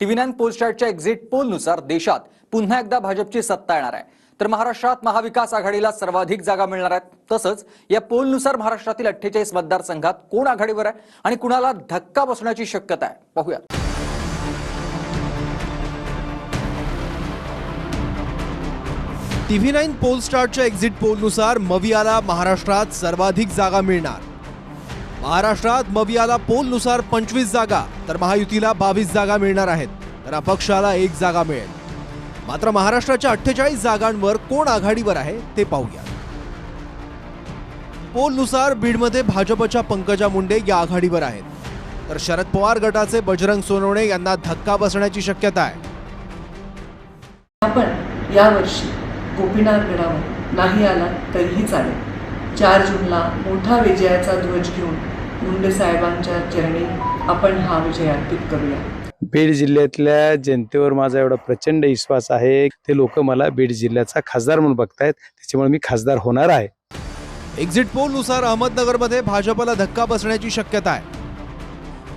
TV nine पोलस्टारच्या exit पोलनुसार देशात पुन्हा एकदा भाजपची सत्ता येणार आहे. तर महाराष्ट्रात महाविकास आघाडीला सर्वाधिक जागा मिळणार आहेत. तसंच या पोलनुसार महाराष्ट्रातील अठ्ठेचाळीस मतदारसंघात कोण आघाडीवर आहे आणि कुणाला धक्का बसण्याची शक्यता आहे? पाहूया टीव्ही नाईन पोल स्टारच्या एक्झिट पोलनुसार मवियाला महाराष्ट्रात सर्वाधिक जागा मिळणार. महाराष्ट्रात मवियाला पोलनुसार पंचवीस जागा तर महायुतीला बावीस जागा मिळणार आहेत. तर अपक्षाला एक जागा मिळेल. मात्र महाराष्ट्राच्या अठ्ठेचाळीस जागांवर कोण आघाडीवर आहे ते पाहूया. पोलनुसार बीडमध्ये भाजपच्या पंकजा मुंडे या आघाडीवर आहेत. तर शरद पवार गटाचे बजरंग सोनवणे यांना धक्का बसण्याची शक्यता आहे. आपण यावर्षी गोपीनाथ गडावर नाही आला तरीही चालेल. चार जूनला मोठा विजयाचा ध्वज घेऊन मुंडे साहेबांच्या चरणी आपण हा विजय अर्पित करूया. बीड जिल्ह्यातल्या जनतेवर माझा एवढा प्रचंड विश्वास आहे. ते लोक मला बीड जिल्ह्याचा खासदार म्हणून बघतायत. त्याच्यामुळे मी खासदार होणार आहे. एक्झिट पोलनुसार अहमदनगरमध्ये भाजपला धक्का बसण्याची शक्यता आहे.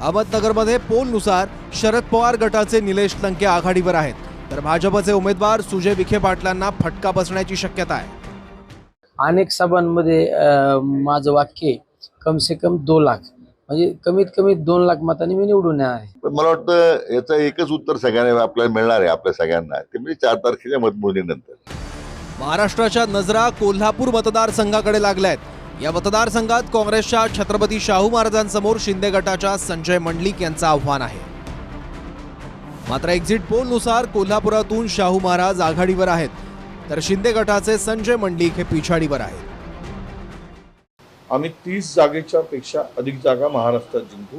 अहमदनगरमध्ये पोलनुसार शरद पवार गटाचे निलेश लंके आघाडीवर आहेत. तर भाजपचे उमेदवार सुजय विखे पाटलांना फटका बसण्याची शक्यता आहे. अनेक सभांमध्ये माझं वाक्य कम से कम दोन लाख. म्हणजे कमीत कमी दोन लाख मतांनी मी निवडून येणार आहे. पण मला वाटतं याचं एकच उत्तर सगळ्यांना आपल्याला मिळणार आहे आपल्या सगळ्यांना. ते म्हणजे चार तारखेच्या मतमोजणीनंतर. महाराष्ट्राच्या नजरा कोल्हापूर मतदारसंघाकडे लागल्या आहेत या मतदारसंघात काँग्रेसच्या छत्रपती शाहू महाराजांसमोर शिंदे गटाच्या संजय मंडलिक यांचं आव्हान आहे. मात्र एक्झिट पोलनुसार कोल्हापुरातून शाहू महाराज आघाडीवर आहेत. तर शिंदे गटाचे संजय मंडलिक हे पिछाडीवर आहेत. आम्ही तीस जागेच्या पेक्षा अधिक जागा महाराष्ट्रात जिंकू.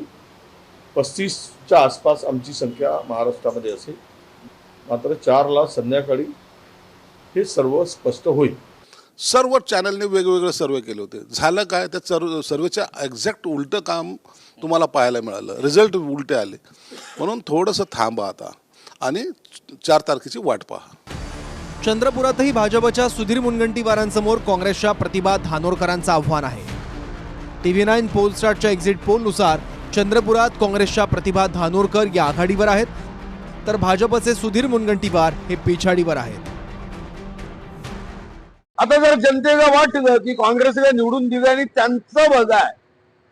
पस्तीसच्या आसपास आमची संख्या महाराष्ट्रामध्ये असेल. मात्र चारला संध्याकाळी हे सर्व स्पष्ट होईल. सर्व चॅनलने वेगवेगळे सर्वे केले होते. झालं काय? त्या सर्व सर्वेच्या एक्झॅक्ट उलटं काम तुम्हाला पाहायला मिळालं. रिझल्ट उलटे आले. म्हणून थोडंसं थांबा आता आणि चार तारखेची वाट पहा. चंद्रपुरातही भाजपच्या सुधीर मुनगंटीवारांसमोर काँग्रेसच्या प्रतिभा धानोरकरांचं आव्हान आहे. टीव्ही नाईन पोलस्टार्टच्या एक्झिट पोलनुसार चंद्रपुरात काँग्रेसच्या प्रतिभा धानोरकर या आघाडीवर आहेत तर भाजपचे सुधीर मुनगंटीवार हे पिछाडीवर आहेत. आता जर जनतेला वाटलं की काँग्रेसला निवडून दिलं आणि त्यांचं वजा आहे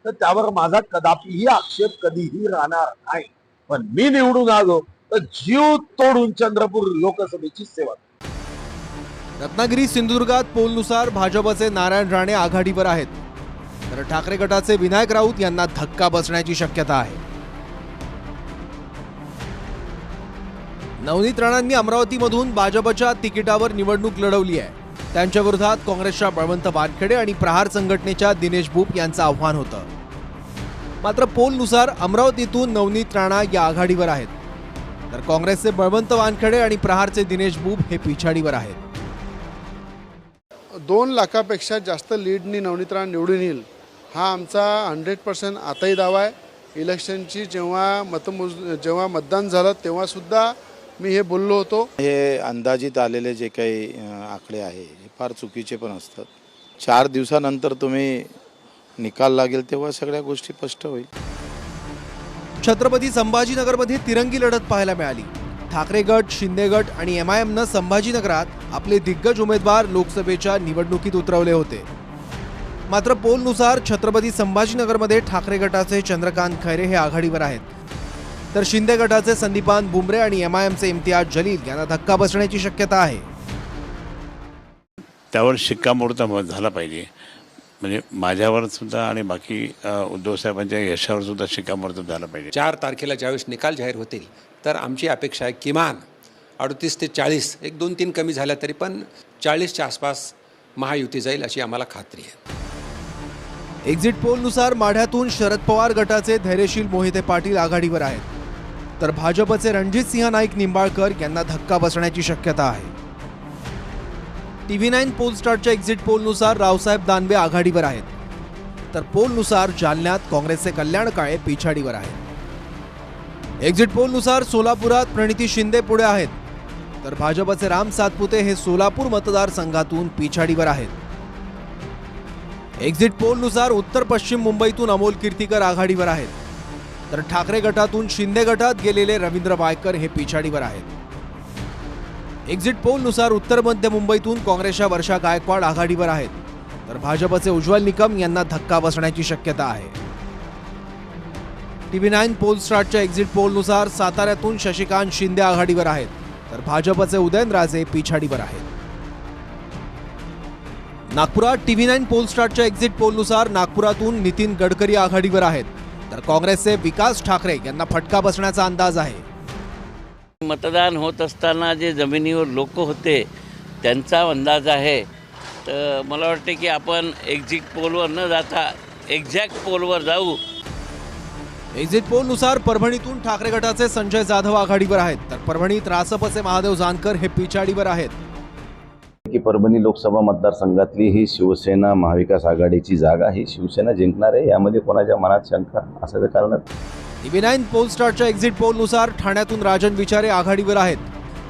तर त्यावर माझा कदापिही आक्षेप कधीही राहणार नाही. पण मी निवडून आलो तर जीव तोडून चंद्रपूर लोकसभेची सेवा रत्नागिरी सिंधुदुर्गात पोलनुसार भाजपचे नारायण राणे आघाडीवर आहेत. तर ठाकरे गटाचे विनायक राऊत यांना धक्का बसण्याची शक्यता आहे. नवनीत राणांनी अमरावतीमधून भाजपच्या तिकिटावर निवडणूक लढवली आहे. त्यांच्या विरोधात काँग्रेसच्या बळवंत वानखेडे आणि प्रहार संघटनेच्या दिनेश भूप यांचं आव्हान होतं. मात्र पोलनुसार अमरावतीतून नवनीत राणा या आघाडीवर आहेत. तर काँग्रेसचे बळवंत वानखेडे आणि प्रहारचे दिनेश भूप हे पिछाडीवर आहेत. दोन लाखापेक्षा जास्त लीडनी नवनीतराव निवडून येईल हा आमचा हंड्रेड पर्सेंट आताही दावा आहे. इलेक्शनची जेव्हा मतमोज जेव्हा मतदान झालं तेव्हासुद्धा मी हे बोललो होतो. हे अंदाजित आलेले जे काही आकडे आहे हे फार चुकीचे पण असतात. चार दिवसानंतर तुम्ही निकाल लागेल तेव्हा सगळ्या गोष्टी स्पष्ट होईल. छत्रपती संभाजीनगरमध्ये तिरंगी लढत पाहायला मिळाली. ठाकरे गट शिंदे गट आणि एम आय एमनं संभाजीनगरात आपले दिग्गज उमेदवार लोकसभेच्या निवडणुकीत उतरवले होते. मात्र पोलनुसार छत्रपती संभाजीनगरमध्ये ठाकरे गटाचे चंद्रकांत खैरे हे आघाडीवर आहेत. तर शिंदे गटाचे संदीपान बुमरे आणि एम आय एमचे इम्तियाज जलील यांना धक्का बसण्याची शक्यता आहे. त्यावर शिक्कामोर्तब झाला पाहिजे. म्हणजे माझ्यावर सुद्धा आणि बाकी अ, उद्धव साहेबांच्या यशावर सुद्धा शिक्कामोर्तब झाला पाहिजे. चार तारखेला ज्यावेळेस निकाल जाहीर होतील तर आमची अपेक्षा आहे किमान अडतीस ते चाळीस एक दोन तीन कमी झाल्या तरी पण चाळीसच्या आसपास महायुती जाईल अशी आम्हाला खात्री आहे. एक्झिट पोलनुसार माढ्यातून शरद पवार गटाचे धैर्यशील मोहिते पाटील आघाडीवर आहेत. तर भाजपचे रणजित सिंह नाईक निंबाळकर यांना धक्का बसण्याची शक्यता आहे. टीव्ही नाईन पोलस्टारच्या एक्झिट पोलनुसार रावसाहेब दानवे आघाडीवर आहेत. तर पोलनुसार जालन्यात काँग्रेसचे कल्याण काळे पिछाडीवर आहेत. एक्झिट पोलनुसार सोलापुरात प्रणिती शिंदे पुढे आहेत. तर भाजपचे राम सातपुते हे सोलापूर मतदारसंघातून पिछाडीवर आहेत. एक्झिट पोलनुसार उत्तर पश्चिम मुंबईतून अमोल कीर्तीकर आघाडीवर आहेत. तर ठाकरे गटातून शिंदे गटात गेलेले रवींद्र वायकर हे पिछाडीवर आहेत. एक्झिट पोलनुसार उत्तर मध्य मुंबईतून काँग्रेसच्या वर्षा गायकवाड आघाडीवर आहेत. तर भाजपचे उज्ज्वल निकम यांना धक्का बसण्याची शक्यता आहे. टी व्ही नाईन पोलस्टार्टच्या एक्झिट पोलनुसार साताऱ्यातून शशिकांत शिंदे आघाडीवर आहेत. तर भाजपचे उदयनराजे पिछाडीवर आहेत. नागपुरात टीव्ही नाईन पोलस्टार्टच्या एक्झिट पोलनुसार नागपुरातून नितीन गडकरी आघाडीवर आहेत. तर काँग्रेसचे विकास ठाकरे यांना फटका बसण्याचा अंदाज आहे. मतदान होत असताना जे जमिनीवर लोक होते त्यांचा अंदाज आहे. तर मला वाटते की आपण एक्झिट पोलवर न जाता एक्झॅक्ट पोलवर जाऊ. एक्झिट पोलनुसार परभणीतून ठाकरे गटाचे संजय जाधव आघाडीवर आहेत. तर परभणीत रासपचे महादेव जानकर हे पिछाडीवर आहेत. की परभणी लोकसभा मतदारसंघातली ही शिवसेना महाविकास आघाडीची जागा ही शिवसेना जिंकणार आहे यामध्ये कोणाच्या मनात शंका असायचं कारण? टीव्ही नाईन पोल स्टार्टच्या एक्झिट पोलनुसार ठाण्यातून राजन विचारे आघाडीवर आहेत.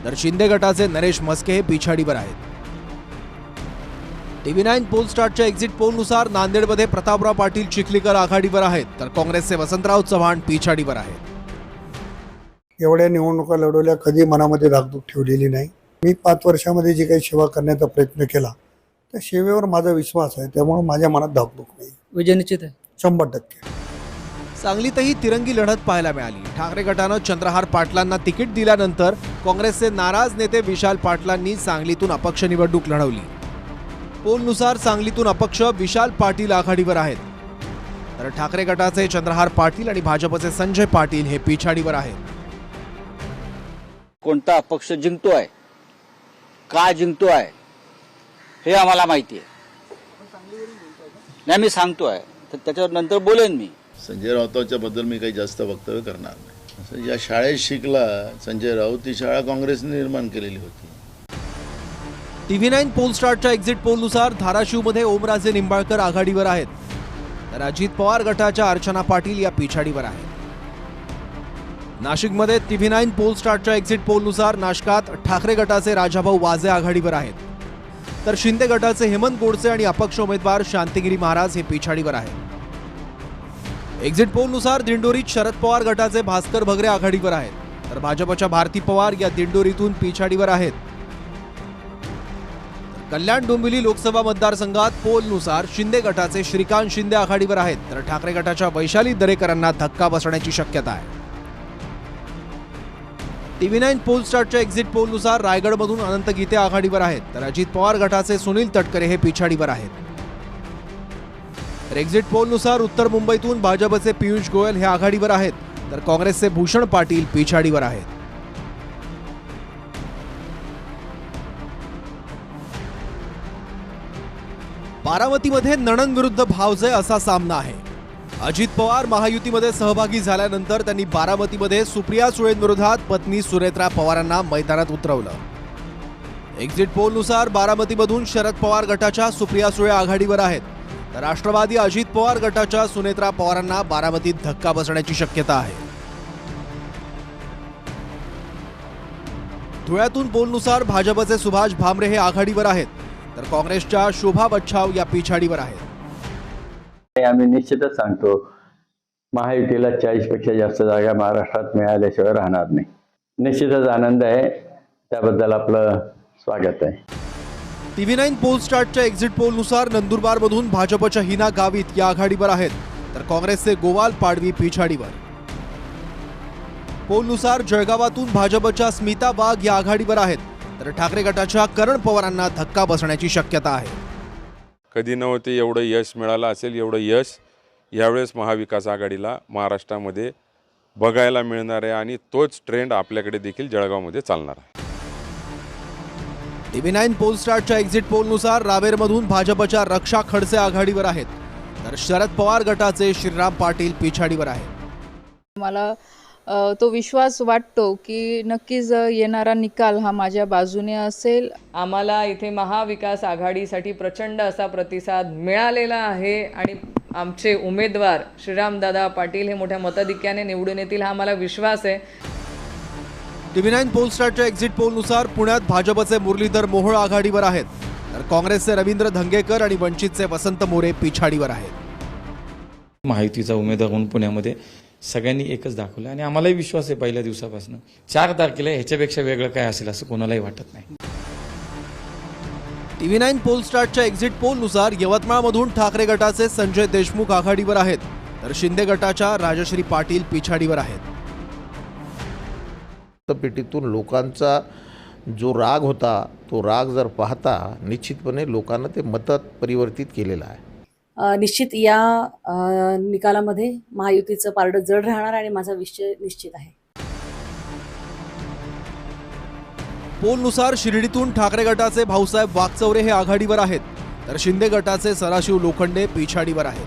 तर शिंदे गटाचे नरेश मस्के हे पिछाडीवर आहेत. टीव्ही नाईन पोल स्टार्टच्या एक्झिट पोलनुसार नांदेडमध्ये प्रतापराव पाटील चिखलीकर आघाडीवर आहेत तर काँग्रेसचे वसंतराव चव्हाण पिछाडीवर आहेत. एवढ्या निवडणुका लढवल्या कधी मनामध्ये धाकधूक ठेवलेली नाही. मी पाच वर्षामध्ये जी काही सेवा करण्याचा प्रयत्न केला त्या सेवेवर माझा विश्वास आहे त्यामुळे माझ्या मनात धाकधूक नाही. विजय निश्चित आहे. शंभर टक्के. सांगलीतही तिरंगी लढत पाहायला मिळाली. ठाकरे गटानं चंद्रहार पाटलांना तिकीट दिल्यानंतर काँग्रेसचे नाराज नेते विशाल पाटलांनी सांगलीतून अपक्ष निवडणूक लढवली. पोलनुसार सांगलीतून अपक्ष विशाल पाटील आघाडीवर आहेत. तर ठाकरे गटाचे चंद्रहार पाटील आणि भाजपचे संजय पाटील हे पिछाडीवर आहेत. कोणता अपक्ष जिंकतोय? का जिंकतोय? हे आम्हाला माहिती आहे. नाही मी सांगतोय. तर त्याच्यावर नंतर बोलेन मी. संजय राऊतांच्या बद्दल मी काही जास्त वक्तव्य करणार नाही. असं ज्या शाळेत शिकला संजय राऊत ती शाळा काँग्रेसने निर्माण केलेली होती. टीव्ही नाईन पोलस्टारच्या एक्झिट पोलनुसार धाराशिवमध्ये ओमराजे निंबाळकर आघाडीवर आहेत. तर अजित पवार गटाच्या अर्चना पाटील या पिछाडीवर आहेत. नाशिकमध्ये टीव्ही नाईन पोलस्टारच्या एक्झिट पोलनुसार नाशकात ठाकरे गटाचे राजाभाऊ वाजे आघाडीवर आहेत. तर शिंदे गटाचे हेमंत गोडसे आणि अपक्ष उमेदवार शांतिगिरी महाराज हे पिछाडीवर आहेत. एक्झिट पोलनुसार दिंडोरीत शरद पवार गटाचे भास्कर भगरे आघाडीवर आहेत. तर भाजपच्या भारती पवार या दिंडोरीतून पिछाडीवर आहेत. कल्याण डोंबिवली लोकसभा मतदारसंघात पोलनुसार शिंदे गटाचे श्रीकांत शिंदे आघाडीवर आहेत. तर ठाकरे गटाच्या वैशाली दरेकरांना धक्का बसण्याची शक्यता आहे. टीव्ही नाईन पोल स्टार्टच्या एक्झिट पोलनुसार रायगडमधून अनंत गीते आघाडीवर आहेत. तर अजित पवार गटाचे सुनील तटकरे हे पिछाडीवर आहेत. तर एक्झिट पोलनुसार उत्तर मुंबईतून भाजपचे पियुष गोयल हे आघाडीवर आहेत. तर काँग्रेसचे भूषण पाटील पिछाडीवर आहेत. बारामतीमध्ये नणन विरुद्ध भावजय असा सामना आहे. अजित पवार महायुतीमध्ये सहभागी झाल्यानंतर त्यांनी बारामतीमध्ये सुप्रिया सुळेंविरोधात पत्नी सुरेत्रा पवारांना मैदानात उतरवलं. एक्झिट पोलनुसार बारामतीमधून शरद पवार गटाच्या सुप्रिया सुळे आघाडीवर आहेत. तर राष्ट्रवादी अजित पवार गटाच्या सुनेत्रा पवारांना बारामतीत धक्का बसण्याची शक्यता आहे. धुळ्यातून पोलनुसार भाजपचे सुभाष भामरे हे आघाडीवर आहेत. तर काँग्रेसच्या शोभा बच्छाव या पिछाडीवर आहेत. आम्ही निश्चितच सांगतो महायुतीला चाळीसपेक्षा जास्त जागा महाराष्ट्रात मिळाल्याशिवाय राहणार नाही. निश्चितच आनंद आहे त्याबद्दल आपलं स्वागत आहे. टीव्ही नाईन पोल स्टार्टच्या एक्झिट पोलनुसार नंदुरबारमधून भाजपच्या हिना गावित या आघाडीवर आहेत तर काँग्रेसचे गोवाल पाडवी पिछाडीवर. पोलनुसार जळगावातून भाजपच्या स्मिता वाघ या आघाडीवर आहेत तर ठाकरे गटाच्या करण पवारांना धक्का बसण्याची शक्यता आहे. कधी नव्हते एवढं यश मिळालं असेल एवढं यश यावेळेस महाविकास आघाडीला महाराष्ट्रामध्ये बघायला मिळणार आहे आणि तोच ट्रेंड आपल्याकडे देखील जळगावमध्ये चालणार आहे. टीव्ही नाईन पोल स्टार्टच्या एक्झिट पोलनुसार रावेरमधून भाजपच्या रक्षा खडसे आघाडीवर आहेत. तर शरद पवार गटाचे श्रीराम पाटील पिछाडीवर आहेत. मला तो विश्वास वाटतो की नक्कीच येणारा निकाल हा माझ्या बाजूने असेल. आम्हाला इथे महाविकास आघाडीसाठी प्रचंड असा प्रतिसाद मिळालेला आहे आणि आमचे उमेदवार श्रीरामदादा पाटील हे मोठ्या मताधिक्याने निवडून येतील हा आम्हाला विश्वास आहे. टीव्ही नाईन पोल स्टार्टच्या एक्झिट पोलनुसार पुण्यात भाजपचे मुरलीधर मोहोळ आघाडीवर आहेत. तर काँग्रेसचे रवींद्र धंगेकर आणि वंचितचे वसंत मोरे पिछाडीवर आहेत. महायुतीचा उमेदवार म्हणून पुण्यामध्ये सगळ्यांनी एकच दाखवलं. आणि आम्हालाही विश्वास आहे पहिल्या दिवसापासून. चार तारखेला ह्याच्यापेक्षा वेगळं काय असेल असं कोणालाही वाटत नाही. टीव्ही नाईन पोल स्टार्टच्या एक्झिट पोलनुसार यवतमाळमधून ठाकरे गटाचे संजय देशमुख आघाडीवर आहेत. तर शिंदे गटाच्या राजश्री पाटील पिछाडीवर आहेत. पेटीतून लोकांचा जो राग होता तो राग जर पाहता निश्चितपणे लोकांना ते मतात परिवर्तित केलेलं आहे. निश्चित या निकालामध्ये महायुतीचं पारडं जड राहणार आणि माझा विषय निश्चित आहे. पोलनुसार शिर्डीतून ठाकरे गटाचे भाऊसाहेब वागचौरे हे आघाडीवर आहेत तर शिंदे गटाचे सदाशिव लोखंडे पिछाडीवर आहेत.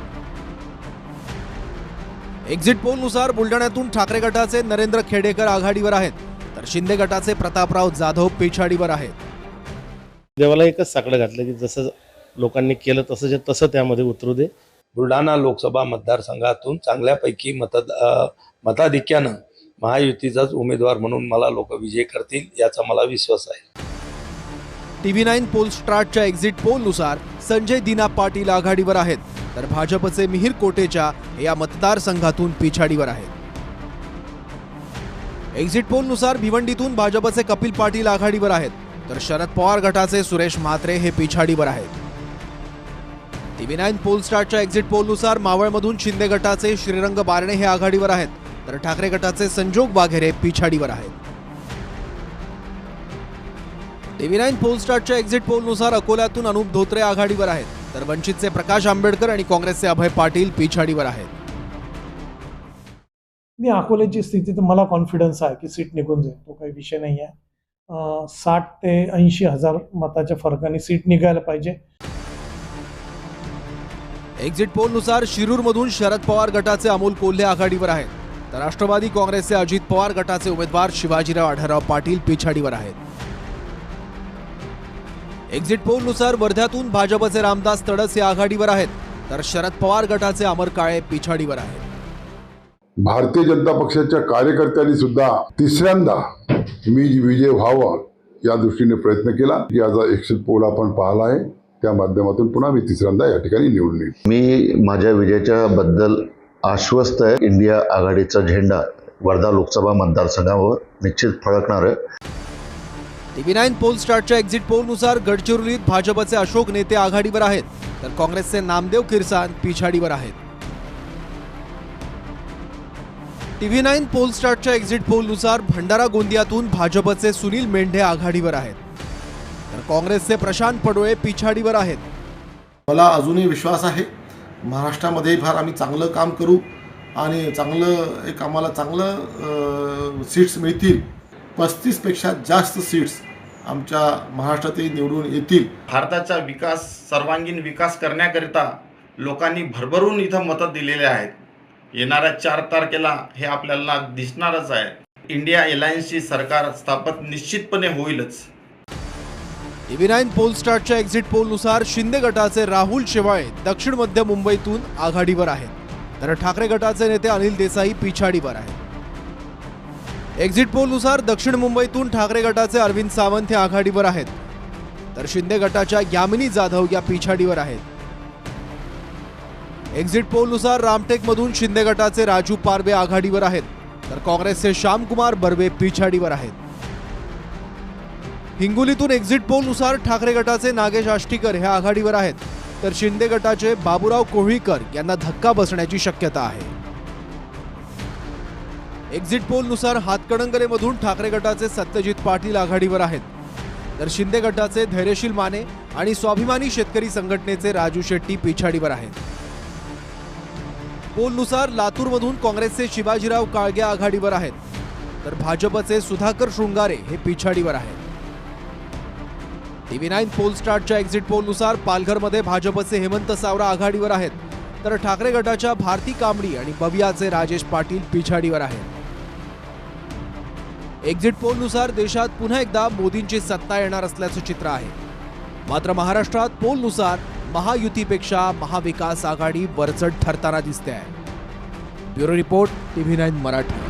एक्झिट पोलनुसार बुलढाण्यातून ठाकरे गटाचे नरेंद्र खेडेकर आघाडीवर आहेत तर शिंदे गटाचे प्रतापराव जाधव पिछाडीवर आहेत. देवाला एकच साकडं घातलं की जसं लोकांनी केलं तसं तसं त्यामध्ये उतरू दे. बुलढाणा लोकसभा मतदारसंघातून चांगल्यापैकी मत मताधिक्यानं महायुतीचाच उमेदवार म्हणून मला लोक विजय करतील याचा मला विश्वास आहे. टीव्ही नाईन पोल स्ट्राटच्या एक्झिट पोलनुसार संजय दिना पाटील आघाडीवर आहेत तर भाजपचे मिहीर कोटेचा हे या मतदारसंघातून पिछाडीवर आहेत. एक्झिट पोलनुसार भिवंडीतून भाजपचे कपिल पाटील आघाडीवर आहेत तर शरद पवार गटाचे सुरेश म्हात्रे हे पिछाडीवर आहेत. विनायन पोल स्टारच्या एक्झिट पोलनुसार मावळमधून शिंदे गटाचे श्रीरंग बारणे हे आघाडीवर आहेत. तर ठाकरे गटाचे संजोग वाघेरे पिछाडीवर आहेत. टीव्ही नाईन पोल स्टारच्या एक्झिट पोलनुसार अकोल्यातून अनुप धोत्रे आघाडीवर आहेत. तर वंचितचे प्रकाश आंबेडकर आणि काँग्रेसचे अभय पाटील पिछाडीवर आहेत. नाही अकोल्याची स्थिती तर मला कॉन्फिडन्स आहे की सीट निघून जाईल. तो काही विषय नाही आहे साठ ते ऐंशी हजार मताच्या फरकाने सीट निघायला पाहिजे. एक्झिट पोलनुसार शिरूरमधून शरद पवार गटाचे अमोल कोल्हे आघाडीवर आहेत. तर राष्ट्रवादी काँग्रेसचे अजित पवार गटाचे उमेदवार शिवाजीराव आढळराव पाटील पिछाडीवर आहेत. एक्झिट पोलनुसार वर्ध्यातून भाजपचे रामदास तडस हे आघाडीवर आहेत. तर शरद पवार गटाचे अमर काळे पिछाडीवर आहेत. भारतीय जनता पक्षाच्या कार्यकर्त्यांनी सुद्धा तिसऱ्यांदा मी विजय व्हावा या दृष्टीने प्रयत्न केला की आज पोल आपण पाहिला आहे. त्या माध्यमातून पुन्हा मी तिसऱ्यांदा या ठिकाणी निवडून येईल. मी माझ्या विजयाच्या बद्दल आश्वस्त आहे. इंडिया आघाडीचा झेंडा वर्धा लोकसभा मतदारसंघावर निश्चित फळकणार आहे. टीव्ही नाईन पोल स्टार्टच्या एक्झिट पोलनुसार गडचिरोलीत भाजपचे अशोक नेते आघाडीवर आहेत तर काँग्रेसचे नामदेव किरसान पिछाडीवर आहेत. टीव्ही नाईन पोल स्टार्टच्या एक्झिट पोलनुसार भंडारा गोंदियातून भाजपचे सुनील मेंढे आघाडीवर आहेत. काँग्रेसचे प्रशांत पडोळे पिछाडीवर आहेत. मला अजूनही विश्वास आहे. महाराष्ट्रामध्ये फार आम्ही चांगलं काम करू आणि चांगलं एक आम्हाला चांगलं सीट्स मिळतील. पस्तीसपेक्षा जास्त सीट्स आमच्या महाराष्ट्रातही निवडून येतील. भारताचा विकास सर्वांगीण विकास करण्याकरिता लोकांनी भरभरून इथं मतं दिलेले आहेत. येणाऱ्या चार तारखेला हे आपल्याला दिसणारच आहे. इंडिया एलायन्सची सरकार स्थापन निश्चितपणे होईलच. टीव्ही नाईन पोल एक्झिट पोलनुसार शिंदे गटाचे राहुल शेवाळे दक्षिण मध्य मुंबईतून आघाडीवर आहेत. तर ठाकरे गटाचे नेते अनिल देसाई पिछाडीवर आहेत. एक्झिट पोलनुसार दक्षिण मुंबईतून ठाकरे गटाचे अरविंद सावंत हे आघाडीवर आहेत. तर शिंदे गटाच्या यामिनी जाधव या पिछाडीवर आहेत. एक्झिट पोलनुसार रामटेकमधून शिंदे गटाचे राजू पारवे आघाडीवर आहेत. तर काँग्रेसचे श्यामकुमार बर्वे पिछाडीवर आहेत. हिंगोलीतून एक्झिट पोलनुसार ठाकरे गटाचे नागेश आष्टीकर हे आघाडीवर आहेत. तर शिंदे गटाचे बाबूराव कोहळीकर यांना धक्का बसण्याची शक्यता आहे. एक्झिट पोलनुसार हातकणंगलेमधून ठाकरे गटाचे सत्यजित पाटील आघाडीवर आहेत. तर शिंदे गटाचे धैर्यशील माने आणि स्वाभिमानी शेतकरी संघटनेचे राजू शेट्टी पिछाडीवर आहेत. पोलनुसार लातूरमधून काँग्रेसचे शिवाजीराव काळगे आघाडीवर आहेत. तर भाजपचे सुधाकर शृंगारे हे पिछाडीवर आहेत. टीव्ही नाईन पोल स्टार्टच्या एक्झिट पोलनुसार पालघरमध्ये भाजपचे हेमंत सावरा आघाडीवर आहेत. तर ठाकरे गटाच्या भारती कांबडी आणि बवियाचे राजेश पाटील पिछाडीवर आहेत. एक्झिट पोलनुसार देशात पुन्हा एकदा मोदींची सत्ता येणार असल्याचं चित्र आहे. मात्र महाराष्ट्रात पोलनुसार महायुतीपेक्षा महाविकास आघाडी वरचढ ठरताना दिसते आहे. Bureau report TV nine Marathi.